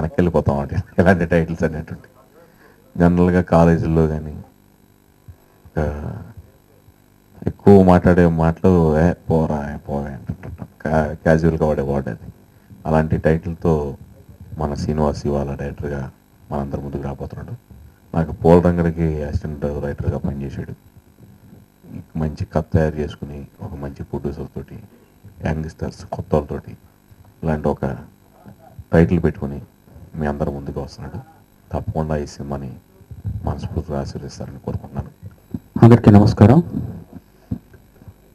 వెనక్కి వెళ్ళిపోతాం అంటే ఇలాంటి టైటిల్స్ అనేటువంటి. జనరల్గా కాలేజీల్లో కానీ ఎక్కువ మాట్లాడే మాటలు పోరా పోరా పోవే అంటుంటాం క్యాజువల్గా వాడే వర్డ్ అది. అలాంటి టైటిల్తో మన శ్రీనివాస్ ఇవాళ డైరెక్టర్గా మనందరి ముందుకు రాబోతున్నాడు. నాకు పోల్ రంగడికి అసిస్టెంట్ రైటర్గా పనిచేశాడు. మంచి కథ తయారు చేసుకుని ఒక మంచి ప్రొడ్యూసర్ తోటి యంగ్స్టర్స్ కొత్త వాళ్ళతోటి ఇలాంటి ఒక టైటిల్ పెట్టుకుని మీ అందరి ముందుకు వస్తున్నాడు. తప్పకుండా ఈ సినిమాని మనస్ఫూర్తిగా ఆశీర్వదిస్తారని కోరుకుంటున్నాను. అందరికీ నమస్కారం.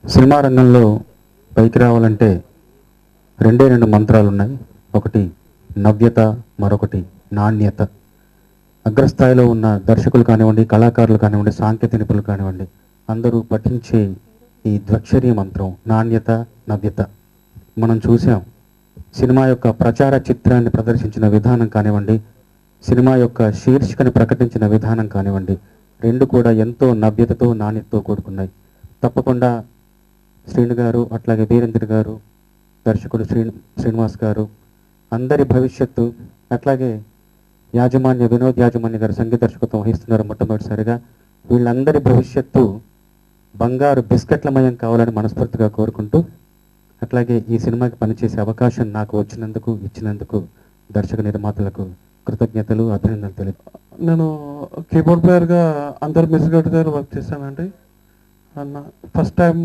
సినిమా రంగంలో పైకి రావాలంటే రెండే రెండు మంత్రాలు ఉన్నాయి. ఒకటి నవ్యత మరొకటి నాణ్యత. అగ్రస్థాయిలో ఉన్న దర్శకులు కానివ్వండి కళాకారులు కానివ్వండి సాంకేతిక నిపుణులు కానివ్వండి అందరూ పఠించే ఈ ద్వక్షరీ మంత్రం నాణ్యత నవ్యత. మనం చూసాం సినిమా యొక్క ప్రచార చిత్రాన్ని ప్రదర్శించిన విధానం కానివ్వండి సినిమా యొక్క శీర్షికని ప్రకటించిన విధానం కానివ్వండి రెండు కూడా ఎంతో నభ్యతతో నాణ్యతతో కూడుకున్నాయి. తప్పకుండా శ్రీను గారు అట్లాగే వీరేంద్ర గారు దర్శకుడు శ్రీ శ్రీనివాస్ గారు అందరి భవిష్యత్తు అట్లాగే యాజమాన్య వినోద్ యాజమాన్య గారు సంగీత దర్శకత్వం వహిస్తున్నారు మొట్టమొదటిసారిగా. వీళ్ళందరి భవిష్యత్తు బంగారు బిస్కెట్లమయం కావాలని మనస్ఫూర్తిగా కోరుకుంటూ అట్లాగే ఈ సినిమాకి పనిచేసే అవకాశం నాకు వచ్చినందుకు ఇచ్చినందుకు దర్శక నిర్మాతలకు కృతజ్ఞతలు అభినందనలు తెలియ నేను కీబోర్డ్ ప్లేయర్గా అందరు మ్యూజిక్ డైరెక్టర్ దగ్గర వర్క్ చేశానండి. అన్న ఫస్ట్ టైం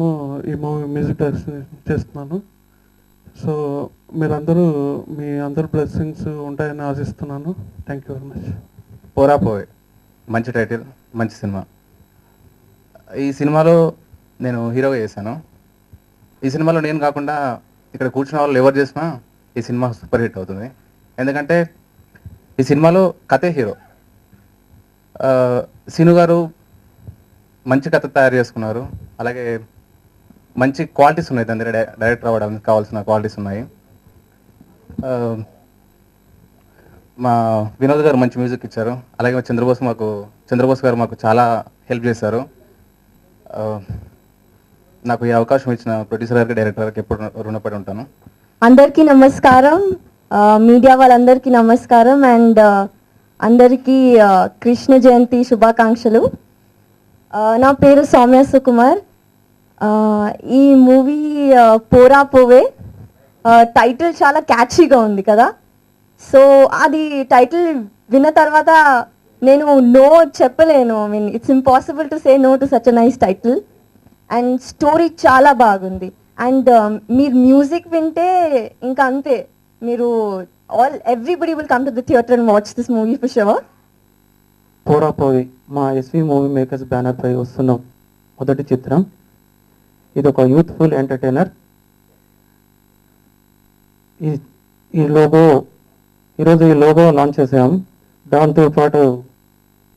ఈ మూవీ మ్యూజిక్ డైరెక్షన్ చేస్తున్నాను. సో మీరందరూ మీ అందరు బ్లెస్సింగ్స్ ఉంటాయని ఆశిస్తున్నాను. Thank you very much. పోరా పోయ్. మంచి టైటిల్ మంచి సినిమా. ఈ సినిమాలో నేను హీరోగా చేశాను. ఈ సినిమాలో నేను కాకుండా ఇక్కడ కూర్చున్న వాళ్ళు ఎవరు చేసినా ఈ సినిమా సూపర్ హిట్ అవుతుంది. ఎందుకంటే ఈ సినిమాలో కథే హీరో. సిను సీను గారు మంచి కథ తయారు చేసుకున్నారు. అలాగే మంచి క్వాలిటీస్ ఉన్నాయి దాని దగ్గర. డైరెక్టర్ అవ్వడానికి కావాల్సిన క్వాలిటీస్ ఉన్నాయి. మా వినోద్ గారు మంచి మ్యూజిక్ ఇచ్చారు. అలాగే మా చంద్రబోస్ మాకు చంద్రబోస్ గారు మాకు చాలా హెల్ప్ చేశారు. నాకు ఈ అవకాశం ఇచ్చిన ప్రొడ్యూసర్ గారికి డైరెక్టర్ గారికి ఎప్పుడు రుణపడి ఉంటాను. అందరికీ నమస్కారం. మీడియా వాళ్ళందరికీ నమస్కారం. అండ్ అందరికీ కృష్ణ జయంతి శుభాకాంక్షలు. నా పేరు సౌమ్య సుకుమార్. ఈ మూవీ పోరా పోవే. టైటిల్ చాలా క్యాచీగా ఉంది కదా. సో అది టైటిల్ విన్న తర్వాత నేను నో చెప్పలేను. I mean it's impossible to say no to such a nice title and story చాలా బాగుంది. అండ్ uh, మీరు మ్యూజిక్ వింటే ఇంకా అంతే. మీరు all everybody will come to the theatre and watch this movie for sure పోరాపోయి మా SV movie makers banner పై వస్తున్న. మొదటి చిత్రం. ఇది ఒక యూత్ఫుల్ ఎంటర్టైనర్ ఈ ఈ లోగో ఈరోజు ఈ లోగో లాంచ్ చేసాం దాంతో పాటు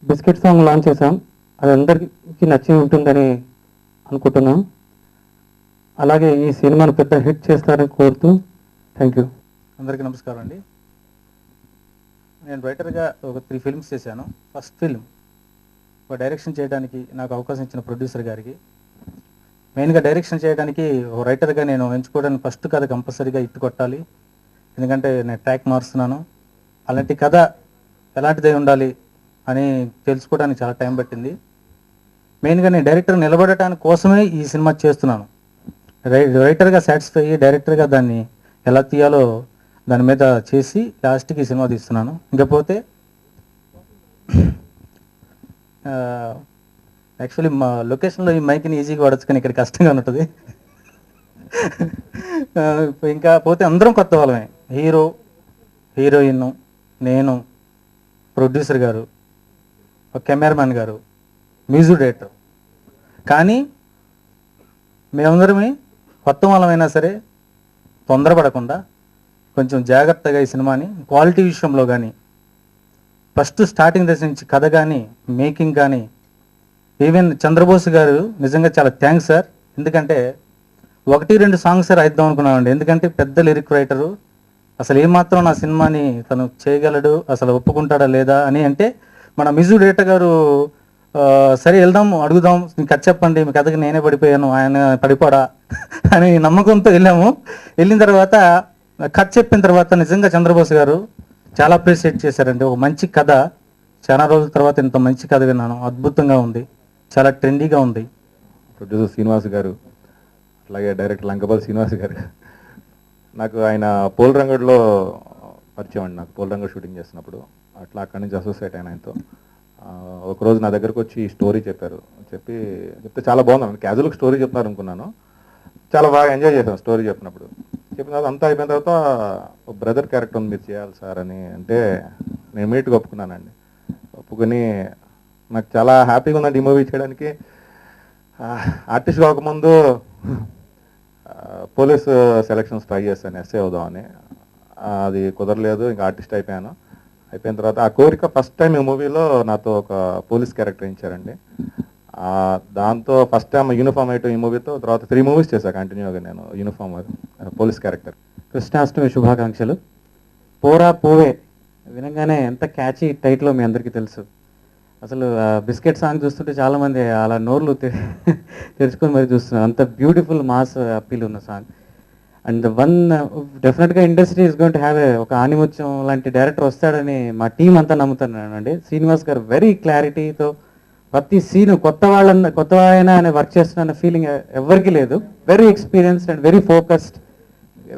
బిస్కెట్ సాంగ్ లాంచ్ చేసాం అది అందరికీ నచ్చి ఉంటుందని అనుకుంటున్నాం. అలాగే ఈ సినిమాను పెద్ద హిట్ చేస్తారని కోరుతూ థ్యాంక్ యూ. అందరికీ నమస్కారం అండి. నేను రైటర్గా ఒక త్రీ ఫిల్మ్స్ చేశాను. ఫస్ట్ ఫిల్మ్ ఒక డైరెక్షన్ చేయడానికి నాకు అవకాశం ఇచ్చిన ప్రొడ్యూసర్ గారికి. మెయిన్గా డైరెక్షన్ చేయడానికి ఒక రైటర్గా నేను ఎంచుకోవడానికి ఫస్ట్ కథ కంపల్సరీగా ఇట్టు కొట్టాలి. ఎందుకంటే నేను ట్రాక్ మారుస్తున్నాను. అలాంటి కథ ఎలాంటిదై ఉండాలి అని తెలుసుకోవడానికి చాలా టైం పట్టింది. మెయిన్గా నేను డైరెక్టర్ నిలబడటానికి కోసమే ఈ సినిమా చేస్తున్నాను. రై రైటర్గా సాటిస్ఫై అయ్యి డైరెక్టర్గా దాన్ని ఎలా తీయాలో దాని మీద చేసి లాస్ట్కి ఈ సినిమా తీస్తున్నాను. ఇంకపోతే యాక్చువల్లీ మా లొకేషన్లో ఈ మైక్ని ఈజీగా వాడచ్చు కానీ ఇక్కడ కష్టంగా ఉంటుంది ఇంకా పోతే అందరం కొత్త వాళ్ళమే. హీరో హీరోయిన్ నేను ప్రొడ్యూసర్ గారు ఒక కెమెరామ్యాన్ గారు మ్యూజిక్ డైరెక్టర్. కానీ మేమందరమే కొత్త వాళ్ళమైనా సరే తొందరపడకుండా కొంచెం జాగ్రత్తగా ఈ సినిమాని క్వాలిటీ విషయంలో కానీ ఫస్ట్ స్టార్టింగ్ దశ నుంచి కథ కానీ మేకింగ్ కానీ ఈవెన్ చంద్రబోస్ గారు నిజంగా చాలా థ్యాంక్స్ సార్. ఎందుకంటే ఒకటి రెండు సాంగ్స్ రాయిద్దాం అనుకున్నామండి. ఎందుకంటే పెద్ద లిరిక్ రైటరు. అసలు ఏమాత్రం నా సినిమాని తను చేయగలడు అసలు ఒప్పుకుంటాడా లేదా అని అంటే మన మిజు డేటా గారు సరే వెళ్దాం అడుగుదాం. మీ కథ చెప్పండి మీ కథకి నేనే పడిపోయాను ఆయన పడిపోడా అని నమ్మకంతో వెళ్ళాము. వెళ్ళిన తర్వాత కథ చెప్పిన తర్వాత నిజంగా చంద్రబోస్ గారు చాలా అప్రిషియేట్ చేశారండి. ఒక మంచి కథ. చాలా రోజుల తర్వాత ఇంత మంచి కథ విన్నాను. అద్భుతంగా ఉంది. చాలా ట్రెండీగా ఉంది. ప్రొడ్యూసర్ శ్రీనివాస్ గారు అలాగే డైరెక్టర్ లంకపల్లి శ్రీనివాస్ గారు నాకు ఆయన పోల్ రంగడ్లో పరిచయం అండి. నాకు పోల్ రంగడ్ షూటింగ్ చేసినప్పుడు అట్లా అక్కడి నుంచి అసోసియేట్ అయిన ఆయనతో. ఒకరోజు నా దగ్గరకు వచ్చి ఈ స్టోరీ చెప్పారు. చెప్పి చెప్తే చాలా బాగుంది క్యాజువల్గా స్టోరీ చెప్తారు అనుకున్నాను చాలా బాగా ఎంజాయ్ చేశాను స్టోరీ చెప్పినప్పుడు. చెప్పిన తర్వాత అంతా అయిపోయిన తర్వాత ఒక బ్రదర్ క్యారెక్టర్ ఉంది మీరు చేయాలి సార్ అని అంటే నేను ఇమీడియట్గా ఒప్పుకున్నానండి. ఒప్పుకొని నాకు చాలా హ్యాపీగా ఉందండి ఈ మూవీ చేయడానికి. ఆర్టిస్ట్ కాకముందు ఆ, పోలీస్ సెలక్షన్స్ ట్రై చేశాను ఎస్ఏ అవుదామని. అది కుదరలేదు ఇంకా ఆర్టిస్ట్ అయిపోయాను. అయిపోయిన తర్వాత ఆ కోరిక ఫస్ట్ టైం ఈ మూవీలో నాతో ఒక పోలీస్ క్యారెక్టర్ ఇచ్చారండి. ఆ, దాంతో ఫస్ట్ టైం యూనిఫామ్ అయిపోయి ఈ మూవీతో తర్వాత త్రీ మూవీస్ చేశాను కంటిన్యూగా నేను యూనిఫామ్ పోలీస్ క్యారెక్టర్ కృష్ణాష్టమి శుభాకాంక్షలు. పోరా పోవే వినగానే ఎంత క్యాచీ టైట్లో మీ అందరికీ తెలుసు. అసలు బిస్కెట్ సాంగ్ చూస్తుంటే చాలా మంది అలా నోర్లు తెరుచుకొని మరి చూస్తున్నారు. అంత బ్యూటిఫుల్ మాస్ అప్పీల్ ఉన్న సాంగ్. అండ్ వన్ డెఫినెట్గా industry is going to have ఒక ఆనిముత్యం లాంటి డైరెక్టర్ వస్తాడని మా టీం అంతా నమ్ముతున్నానండి. శ్రీనివాస్ గారు వెరీ క్లారిటీతో ప్రతి సీన్ కొత్త వాళ్ళన్న కొత్త ఆయన అనే వర్క్ చేస్తున్న ఫీలింగ్ ఎవరికి లేదు. Very experienced and very focused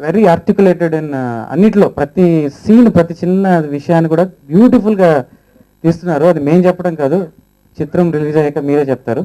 very articulated in అన్నిట్లో ప్రతి సీన్ ప్రతి చిన్న విషయాన్ని కూడా బ్యూటిఫుల్గా తీస్తున్నారు. అది మేము చెప్పడం కాదు చిత్రం రిలీజ్ అయ్యాక మీరే చెప్తారు.